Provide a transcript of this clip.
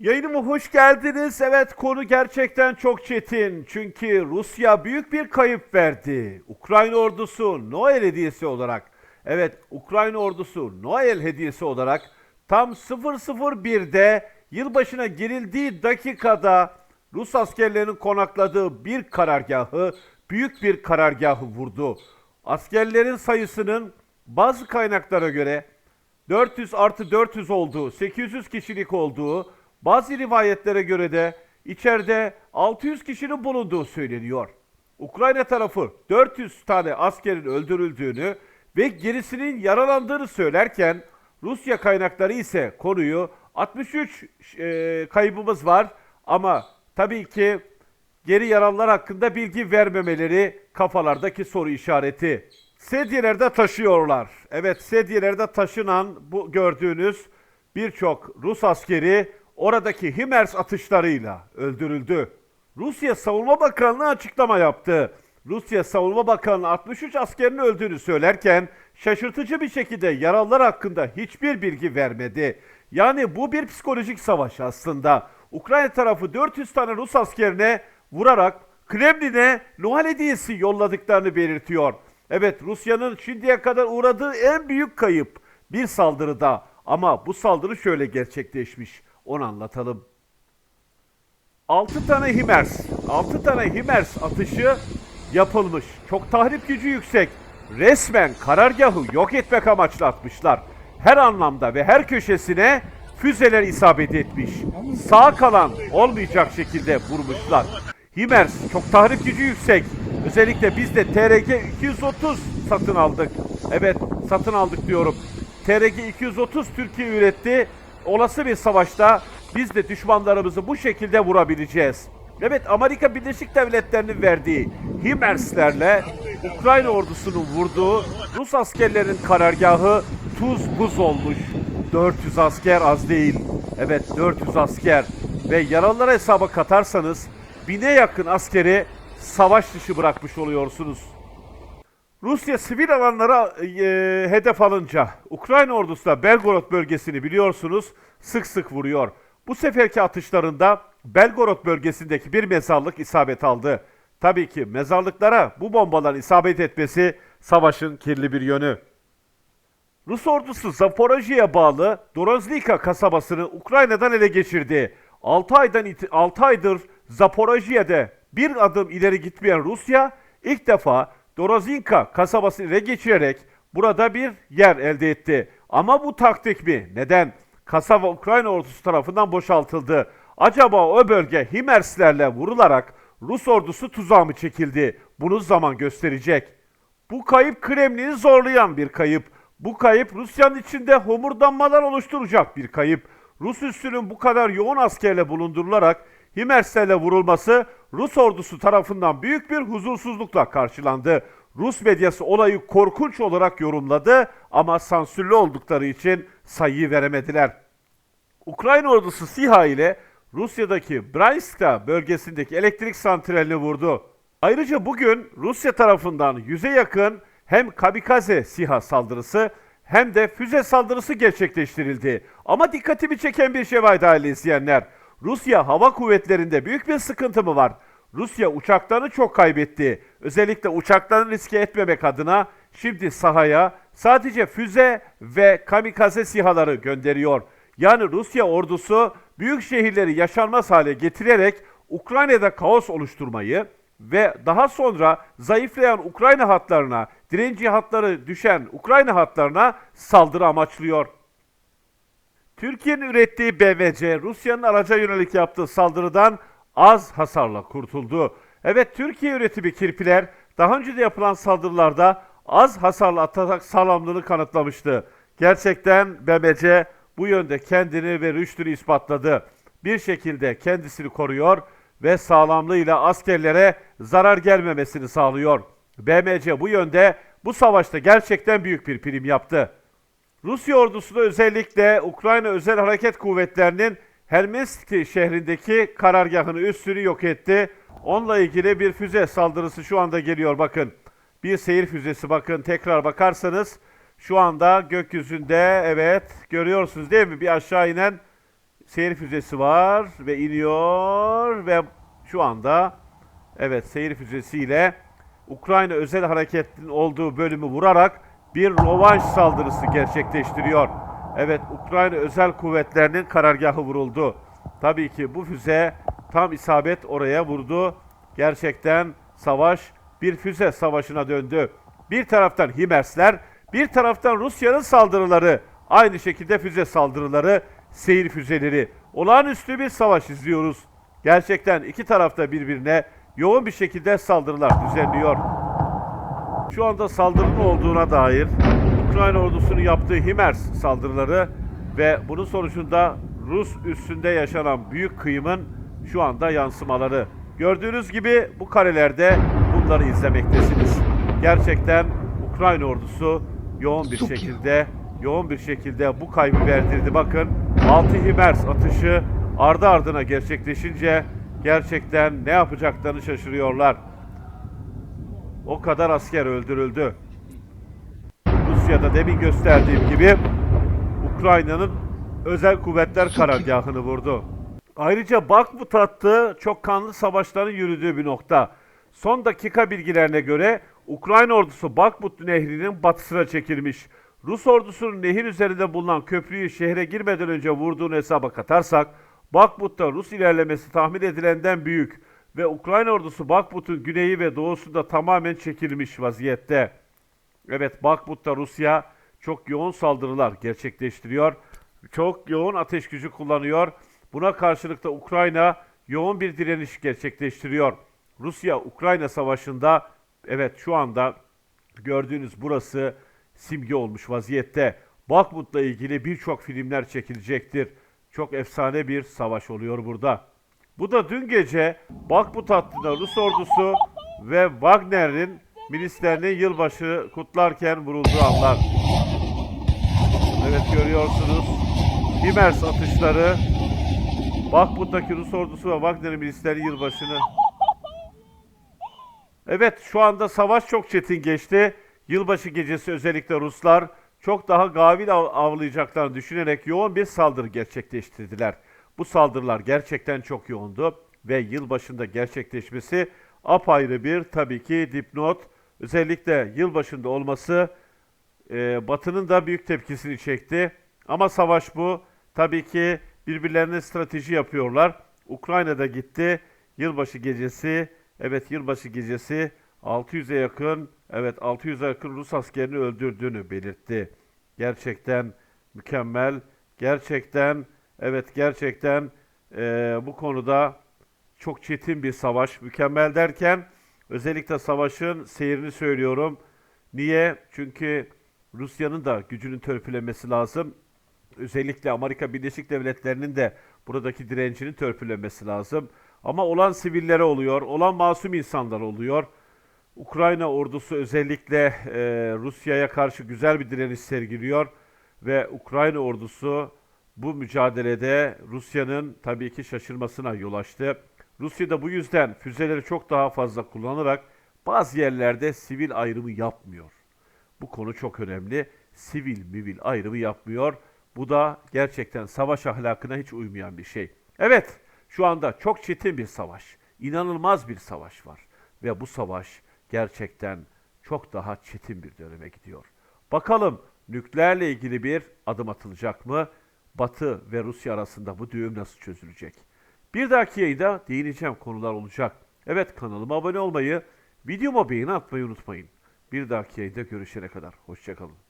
Yayınıma hoş geldiniz. Evet konu gerçekten çok çetin. Çünkü Rusya büyük bir kayıp verdi. Ukrayna ordusu Noel hediyesi olarak. Evet Ukrayna ordusu Noel hediyesi olarak tam 001'de yılbaşına girildiği dakikada Rus askerlerinin konakladığı bir karargahı, büyük bir karargahı vurdu. Askerlerin sayısının bazı kaynaklara göre 400 artı 400 olduğu, 800 kişilik olduğu, bazı rivayetlere göre de içeride 600 kişinin bulunduğu söyleniyor. Ukrayna tarafı 400 tane askerin öldürüldüğünü ve gerisinin yaralandığını söylerken Rusya kaynakları ise konuyu 63 e, kaybımız var ama tabii ki geri yaralılar hakkında bilgi vermemeleri kafalardaki soru işareti. Sedyelerde taşıyorlar. Evet sedyelerde taşınan bu gördüğünüz birçok Rus askeri oradaki HIMARS atışlarıyla öldürüldü. Rusya Savunma Bakanlığı açıklama yaptı. Rusya Savunma Bakanlığı 63 askerin öldüğünü söylerken şaşırtıcı bir şekilde yaralılar hakkında hiçbir bilgi vermedi. Yani bu bir psikolojik savaş aslında. Ukrayna tarafı 400 tane Rus askerine vurarak Kremlin'e Noel hediyesi yolladıklarını belirtiyor. Evet Rusya'nın şimdiye kadar uğradığı en büyük kayıp bir saldırıda ama bu saldırı şöyle gerçekleşmiş. Onu anlatalım. 6 tane HIMARS, 6 tane HIMARS atışı yapılmış. Çok tahrip gücü yüksek. Resmen karargahı yok etmek amaçlı atmışlar. Her anlamda ve her köşesine füzeler isabet etmiş. Sağ kalan olmayacak şekilde vurmuşlar. HIMARS çok tahrip gücü yüksek. Özellikle biz de TRG 230 satın aldık. Evet satın aldık diyorum. TRG 230 Türkiye üretti. Olası bir savaşta biz de düşmanlarımızı bu şekilde vurabileceğiz. Evet Amerika Birleşik Devletleri'nin verdiği HIMARS'lerle Ukrayna ordusunun vurduğu Rus askerlerin karargahı tuz buz olmuş. 400 asker az değil. Evet 400 asker ve yaralılara hesaba katarsanız bine yakın askeri savaş dışı bırakmış oluyorsunuz. Rusya sivil alanlara e, hedef alınca Ukrayna ordusu da Belgorod bölgesini biliyorsunuz sık sık vuruyor. Bu seferki atışlarında Belgorod bölgesindeki bir mezarlık isabet aldı. Tabii ki mezarlıklara bu bombaların isabet etmesi savaşın kirli bir yönü. Rus ordusu Zaporojye'ye bağlı Dorozlika kasabasını Ukrayna'dan ele geçirdi. 6 aydan 6 aydır Zaporojye'de bir adım ileri gitmeyen Rusya ilk defa Dorozinka kasabasını ele geçirerek burada bir yer elde etti. Ama bu taktik mi? Neden? Kasaba Ukrayna ordusu tarafından boşaltıldı. Acaba o bölge Himerslerle vurularak Rus ordusu tuzağa mı çekildi? Bunu zaman gösterecek. Bu kayıp Kremlin'i zorlayan bir kayıp. Bu kayıp Rusya'nın içinde homurdanmalar oluşturacak bir kayıp. Rus üssünün bu kadar yoğun askerle bulundurularak Himerslerle vurulması Rus ordusu tarafından büyük bir huzursuzlukla karşılandı. Rus medyası olayı korkunç olarak yorumladı ama sansürlü oldukları için sayıyı veremediler. Ukrayna ordusu SİHA ile Rusya'daki Bryanska bölgesindeki elektrik santralini vurdu. Ayrıca bugün Rusya tarafından yüze yakın hem kamikaze SİHA saldırısı hem de füze saldırısı gerçekleştirildi. Ama dikkatimi çeken bir şey var değerli izleyenler. Rusya hava kuvvetlerinde büyük bir sıkıntı mı var? Rusya uçaklarını çok kaybetti. Özellikle uçaklarını riske etmemek adına şimdi sahaya sadece füze ve kamikaze sihaları gönderiyor. Yani Rusya ordusu büyük şehirleri yaşanmaz hale getirerek Ukrayna'da kaos oluşturmayı ve daha sonra zayıflayan Ukrayna hatlarına, direnci hatları düşen Ukrayna hatlarına saldırı amaçlıyor. Türkiye'nin ürettiği BMC, Rusya'nın araca yönelik yaptığı saldırıdan az hasarla kurtuldu. Evet Türkiye üretimi kirpiler daha önce de yapılan saldırılarda az hasarla atarak sağlamlığını kanıtlamıştı. Gerçekten BMC bu yönde kendini ve rüştünü ispatladı. Bir şekilde kendisini koruyor ve sağlamlığıyla askerlere zarar gelmemesini sağlıyor. BMC bu yönde bu savaşta gerçekten büyük bir prim yaptı. Rusya ordusu da özellikle Ukrayna Özel Hareket Kuvvetleri'nin Hermeski şehrindeki karargahını üssünü yok etti. Onunla ilgili bir füze saldırısı şu anda geliyor bakın. Bir seyir füzesi bakın tekrar bakarsanız şu anda gökyüzünde evet görüyorsunuz değil mi bir aşağı inen seyir füzesi var ve iniyor ve şu anda evet seyir füzesiyle Ukrayna özel hareketinin olduğu bölümü vurarak bir rovanş saldırısı gerçekleştiriyor. Evet Ukrayna özel kuvvetlerinin karargahı vuruldu. Tabii ki bu füze tam isabet oraya vurdu. Gerçekten savaş bir füze savaşına döndü. Bir taraftan Himersler, bir taraftan Rusya'nın saldırıları, aynı şekilde füze saldırıları, seyir füzeleri. Olağanüstü bir savaş izliyoruz. Gerçekten iki tarafta birbirine yoğun bir şekilde saldırılar düzenliyor. Şu anda saldırının olduğuna dair Ukrayna ordusunun yaptığı Himers saldırıları ve bunun sonucunda Rus üstünde yaşanan büyük kıyımın şu anda yansımaları. Gördüğünüz gibi bu karelerde bunları izlemektesiniz. Gerçekten Ukrayna ordusu yoğun bir şekilde yoğun bir şekilde bu kaybı verdirdi. Bakın 6 Himers atışı ardı ardına gerçekleşince gerçekten ne yapacaklarını şaşırıyorlar. O kadar asker öldürüldü. Rusya'da demin gösterdiğim gibi Ukrayna'nın özel kuvvetler karargahını vurdu. Ayrıca Bakhmut hattı çok kanlı savaşların yürüdüğü bir nokta. Son dakika bilgilerine göre Ukrayna ordusu Bakhmut nehrinin batısına çekilmiş. Rus ordusunun nehir üzerinde bulunan köprüyü şehre girmeden önce vurduğunu hesaba katarsak Bakhmut'ta Rus ilerlemesi tahmin edilenden büyük ve Ukrayna ordusu Bakhmut'un güneyi ve doğusunda tamamen çekilmiş vaziyette. Evet Bakhmut'ta Rusya çok yoğun saldırılar gerçekleştiriyor. Çok yoğun ateş gücü kullanıyor. Buna karşılık da Ukrayna yoğun bir direniş gerçekleştiriyor. Rusya-Ukrayna savaşında evet şu anda gördüğünüz burası simge olmuş vaziyette. Bakhmut'la ilgili birçok filmler çekilecektir. Çok efsane bir savaş oluyor burada. Bu da dün gece Bakhmut hattında Rus ordusu ve Wagner'in milislerinin yılbaşı kutlarken vurulduğu anlar. Evet görüyorsunuz. Himers atışları Bakhmut'taki Rus ordusu ve Wagner'in milisleri yılbaşını. Evet şu anda savaş çok çetin geçti. Yılbaşı gecesi özellikle Ruslar çok daha gavil av- avlayacaklarını düşünerek yoğun bir saldırı gerçekleştirdiler. Bu saldırılar gerçekten çok yoğundu ve yılbaşında gerçekleşmesi apayrı bir tabii ki dipnot. Özellikle yılbaşında olması e, Batı'nın da büyük tepkisini çekti. Ama savaş bu. Tabii ki birbirlerine strateji yapıyorlar. Ukrayna'da gitti. Yılbaşı gecesi, evet yılbaşı gecesi 600'e yakın, evet 600'e yakın Rus askerini öldürdüğünü belirtti. Gerçekten mükemmel. Gerçekten, evet gerçekten e, bu konuda çok çetin bir savaş. Mükemmel derken özellikle savaşın seyrini söylüyorum. Niye? Çünkü Rusya'nın da gücünün törpülemesi lazım. Özellikle Amerika Birleşik Devletleri'nin de buradaki direncini törpülemesi lazım. Ama olan sivillere oluyor, olan masum insanlar oluyor. Ukrayna ordusu özellikle e, Rusya'ya karşı güzel bir direniş sergiliyor ve Ukrayna ordusu bu mücadelede Rusya'nın tabii ki şaşırmasına yol açtı. Rusya da bu yüzden füzeleri çok daha fazla kullanarak bazı yerlerde sivil ayrımı yapmıyor. Bu konu çok önemli. Sivil mivil ayrımı yapmıyor. Bu da gerçekten savaş ahlakına hiç uymayan bir şey. Evet, şu anda çok çetin bir savaş. inanılmaz bir savaş var. Ve bu savaş gerçekten çok daha çetin bir döneme gidiyor. Bakalım nükleerle ilgili bir adım atılacak mı? Batı ve Rusya arasında bu düğüm nasıl çözülecek? Bir dahaki yayında değineceğim konular olacak. Evet kanalıma abone olmayı, videoma beğeni atmayı unutmayın. Bir dahaki yayında görüşene kadar. Hoşçakalın.